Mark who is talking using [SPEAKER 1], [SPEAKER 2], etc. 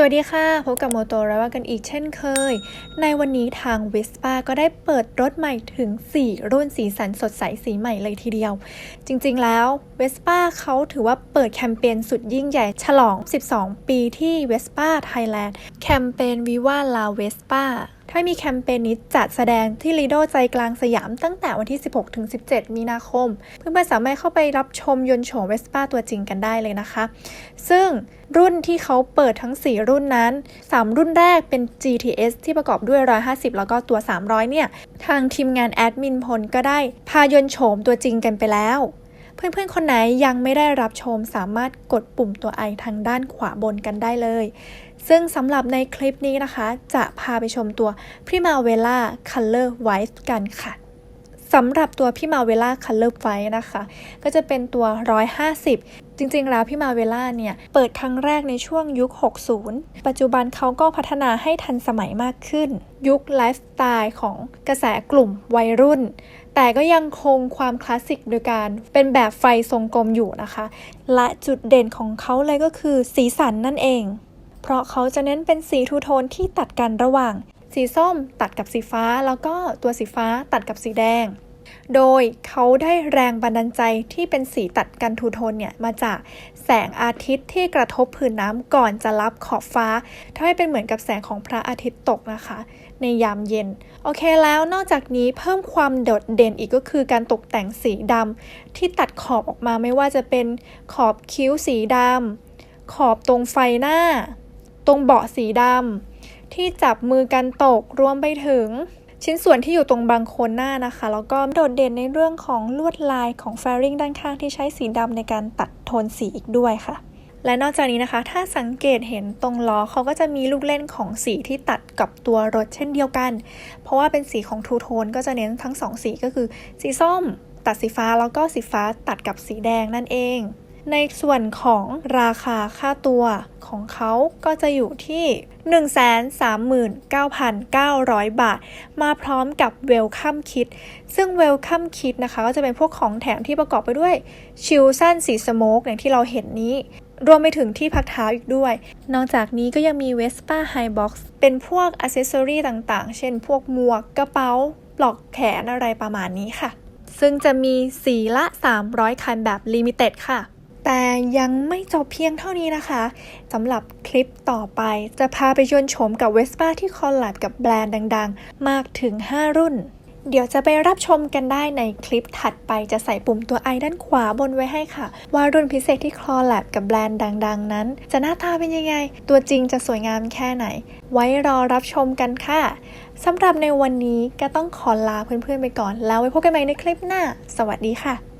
[SPEAKER 1] สวัสดีค่ะ พบกับโมโตรว่ากันอีกเช่นเคย ในวันนี้ทางวิสปาก็ได้เปิดรถใหม่ถึง 4 รุ่นสีสันสดใสสีใหม่เลยทีเดียว จริงๆแล้ววิสปาเขาถือว่าเปิดแคมเปญสุดยิ่งใหญ่ฉลอง 12 ปีที่วิสปาไทยแลนด์แคมเปญ Viva La Vespa ถ้ามีแคมเปญนี้จัดแสดงที่ลีโดใจกลางสยามตั้งแต่วันที่ 16-17 มีนาคม เพื่อนๆสามารถเข้าไปรับชมยนต์โฉมเวสป้าตัวจริงกันได้เลยนะคะ ซึ่งรุ่นที่เขาเปิดทั้ง 4 รุ่นนั้น 3 รุ่นแรกเป็น GTS ที่ประกอบด้วย 150 แล้วก็ตัว 300 เนี่ย ทางทีมงานแอดมินพลก็ได้พายนต์โฉมตัวจริงกันไปแล้ว เพื่อนๆ คนไหนยังไม่ได้รับชมสามารถกดปุ่มตัวไอทางด้านขวาบนกันได้เลย ซึ่งสำหรับในคลิปนี้นะคะ จะพาไปชมตัว Primavera Color White กันค่ะ สำหรับตัวพี่มาเวล่า Color White นะคะ ก็จะเป็นตัว 150 จริงๆ แล้วพี่มาเวล่าเนี่ย เปิดครั้งแรกในช่วงยุค 60 ปัจจุบันเขาก็พัฒนาให้ทันสมัยมากขึ้น ยุคไลฟ์สไตล์ของกระแสกลุ่มวัยรุ่น แต่ก็ยังคงความคลาสสิกโดยการเป็นแบบไฟทรงกลมอยู่นะคะ และจุดเด่นของเขาเลยก็คือสีสันนั่นเอง เพราะเขาจะเน้นเป็นสีทูโทนที่ตัดกันระหว่าง สีส้มตัดกับสีฟ้า แล้วก็ตัวสีฟ้าตัดกับสีแดง โดยเขาได้แรงบันดาลใจที่เป็นสีตัดกันทูโทนเนี่ย มาจากแสงอาทิตย์ที่กระทบผืนน้ำก่อนจะรับขอบฟ้าทำให้เป็นเหมือนกับแสงของพระอาทิตย์ตกนะคะ ในยามเย็น โอเคแล้วนอกจากนี้เพิ่มความโดดเด่นอีกก็คือการตกแต่งสีดำที่ตัดขอบออกมาไม่ว่าจะเป็นขอบคิ้วสีดำขอบตรงไฟหน้า ตรงเบาะสีดำ ที่จับมือกันตกรวมไปถึง ชิ้นส่วนที่อยู่ตรงบางโคนหน้านะคะ แล้วก็โดดเด่นในเรื่องของลวดลายของแฟริงด้านข้างที่ใช้สีดำในการตัดโทนสีอีกด้วยค่ะและนอกจากนี้นะคะ ถ้าสังเกตเห็นตรงล้อเขาก็จะมีลูกเล่นของสีที่ตัดกับตัวรถเช่นเดียวกัน เพราะว่าเป็นสีของทูโทนก็จะเน้นทั้งสองสีก็คือ สีส้ม ตัดสีฟ้าแล้วก็สีฟ้าตัดกับสีแดงนั่นเอง ในส่วนของราคาค่าตัวของเขาก็จะอยู่ที่ 139,900 บาท มาพร้อมกับเวลคัมคิดซึ่งเวลคัมคิดนะคะก็จะเป็นพวกของแถมที่ประกอบไปด้วยชิลสั้นสีสโมกอย่างที่เราเห็นนี้ รวมไปถึงที่พักเท้าอีกด้วย นอกจากนี้ก็ยังมี Vespa High Box เป็นพวกอ c เซสซอรีต่างๆ เช่นพวกหมวกกระเป๋าปลอกแขนอะไรประมาณนี้ค่ะ ซึ่งจะมีสีละ 300 คันแบบลิมิเต็ดค่ะ แต่ยังไม่จบเพียงเท่านี้นะคะสำหรับคลิปต่อไป จะพาไปชวนชมกับ Vespa ที่คอลแลบกับแบรนด์ดัง ๆ มากถึง 5 รุ่น เดี๋ยวจะไปรับชมกันได้ในคลิปถัดไปจะใส่ปุ่มตัว i ด้านขวาบนไว้ให้ค่ะ ว่ารุ่นพิเศษที่คลอแลบกับแบรนด์ดัง ๆ นั้น จะหน้าตาเป็นยังไง ตัวจริงจะสวยงามแค่ไหน ไว้รอรับชมกันค่ะสำหรับในวันนี้ก็ต้องขอลาเพื่อนๆไปก่อน แล้วไว้พบกันใหม่ในคลิปหน้า สวัสดีค่ะ